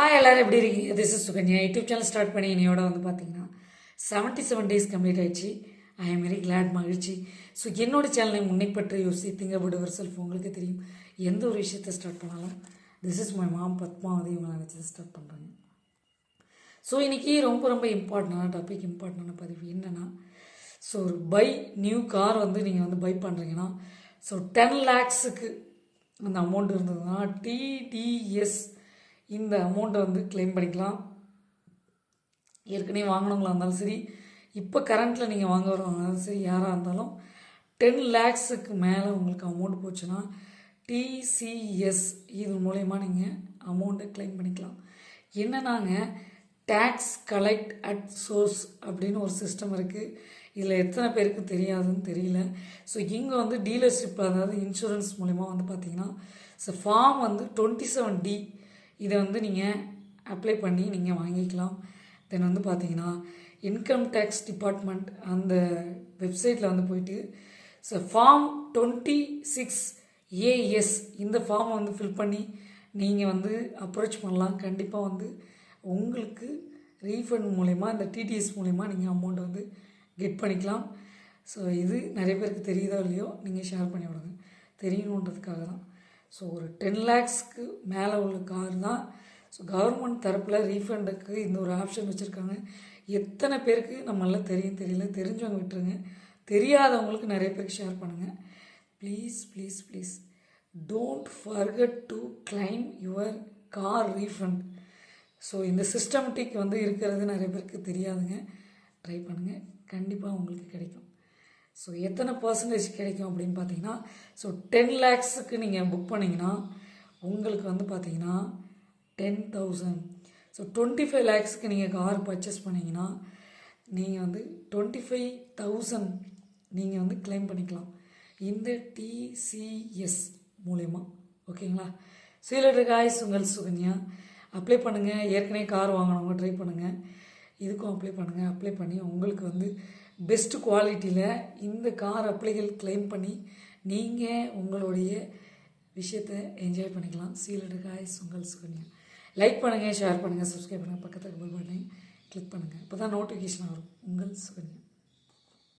Hi எல்லோரும் எப்படி இருக்கீங்க? This is Sukanya. YouTube channel start பண்ணி என்னையோட வந்து பார்த்தீங்கன்னா செவன்ட்டி செவன் டேஸ் கம்ப்ளீட் ஆயிடுச்சு. ஐ எம் வெரி கிளாட் மகிழ்ச்சி. ஸோ என்னோட சேனலை முன்னைப்பற்றி யோசி திங்க அபவுட் செல்ஃப் உங்களுக்கு தெரியும் எந்த ஒரு விஷயத்தை ஸ்டார்ட் பண்ணாலும் this is my mom Padmavathi இவங்களை நினச்சி ஸ்டார்ட் பண்ணுறாங்க ஸோ இன்றைக்கி ரொம்ப ரொம்ப இம்பார்ட்டண்டான டாபிக் இம்பார்ட்டண்டான பதிவு என்னென்னா ஸோ ஒரு பை நியூ கார் வந்து நீங்கள் வந்து பை பண்ணுறீங்கன்னா ஸோ டென் லேக்ஸுக்கு அந்த அமௌண்ட் இருந்ததுன்னா டிடிஎஸ் இந்த அமௌண்ட்டை வந்து கிளைம் பண்ணிக்கலாம். ஏற்கனவே வாங்கினவங்களா இருந்தாலும் சரி இப்போ கரண்ட்டில் நீங்கள் வாங்க வரவங்களா சரி யாராக இருந்தாலும் டென் லேக்ஸுக்கு மேலே உங்களுக்கு அமௌண்ட் போச்சுன்னா டிசிஎஸ் இது மூலயமா நீங்கள் அமௌண்ட்டை கிளைம் பண்ணிக்கலாம். என்னன்னாங்க டேக்ஸ் கலெக்ட் அட் சோர்ஸ் அப்படின்னு ஒரு சிஸ்டம் இருக்குது இதில் எத்தனை பேருக்கு தெரியாதுன்னு தெரியல. ஸோ இங்கே வந்து டீலர்ஷிப் அதாவது இன்சூரன்ஸ் மூலிமா வந்து பார்த்திங்கன்னா ஸோ ஃபார்ம் வந்து டுவெண்ட்டி செவன் டி இதை வந்து நீங்கள் அப்ளை பண்ணி நீங்கள் வாங்கிக்கலாம். தென் வந்து பார்த்தீங்கன்னா இன்கம் டேக்ஸ் டிபார்ட்மெண்ட் அந்த வெப்சைட்டில் வந்து போயிட்டு so form twenty six AS இந்த ஃபார்மை வந்து ஃபில் பண்ணி நீங்கள் வந்து அப்ரோச் பண்ணலாம். கண்டிப்பாக வந்து உங்களுக்கு ரீஃபண்ட் மூலயமா இந்த டிடிஎஸ் மூலயமா நீங்கள் அமௌண்ட் வந்து கெட் பண்ணிக்கலாம். ஸோ இது நிறைய பேருக்கு தெரியுதோ இல்லையோ நீங்கள் ஷேர் பண்ணி விடுங்க. தெரியணுன்றதுக்காக தான் ஸோ ஒரு டென் லேக்ஸ்க்கு மேலே உள்ள கார் தான். ஸோ கவர்மெண்ட் தரப்பில் ரீஃபண்டுக்கு இந்த ஒரு ஆப்ஷன் வச்சுருக்காங்க. எத்தனை பேருக்கு நம்மளால் தெரியும் தெரியல. தெரிஞ்சவங்க விட்டுருங்க. தெரியாதவங்களுக்கு நிறைய பேருக்கு ஷேர் பண்ணுங்கள் please please please don't forget to claim your car refund so இந்த சிஸ்டமேட்டிக் வந்து இருக்கிறது நிறைய பேருக்கு தெரியாதுங்க. ட்ரை பண்ணுங்கள் கண்டிப்பாக உங்களுக்கு கிடைக்கும். ஸோ எத்தனை பர்சன்டேஜ் கிடைக்கும் அப்படின்னு பார்த்தீங்கன்னா ஸோ டென் லேக்ஸுக்கு நீங்கள் புக் பண்ணிங்கன்னா உங்களுக்கு வந்து பார்த்தீங்கன்னா ten thousand so twenty five லேக்ஸுக்கு நீங்கள் கார் பர்ச்சேஸ் பண்ணிங்கன்னா நீங்கள் வந்து டுவெண்ட்டி ஃபைவ் தௌசண்ட் நீங்கள் வந்து கிளைம் பண்ணிக்கலாம். இந்த டிசிஎஸ் மூலயமா. ஓகேங்களா? சீலர் காய்ஸ் உங்கள் சுகன்யா. அப்ளை பண்ணுங்கள் ஏற்கனவே கார் வாங்கினவங்க ட்ரை பண்ணுங்கள் இதுக்கும் அப்ளை பண்ணுங்கள் அப்ளை பண்ணி உங்களுக்கு வந்து பெஸ்ட் குவாலிட்டியில் இந்த கார் அப்ளைகள் கிளைம் பண்ணி நீங்கள் உங்களுடைய விஷயத்தை என்ஜாய் பண்ணிக்கலாம். சீலடு காய்ஸ் உங்கள் சுகன்யா. லைக் பண்ணுங்கள் ஷேர் பண்ணுங்கள் சப்ஸ்கிரைப் பண்ணுங்கள் பக்கத்துக்கு பெல் பட்டனை கிளிக் பண்ணுங்கள் இப்போ தான் நோட்டிஃபிகேஷன் வரும். உங்கள் சுகன்யா.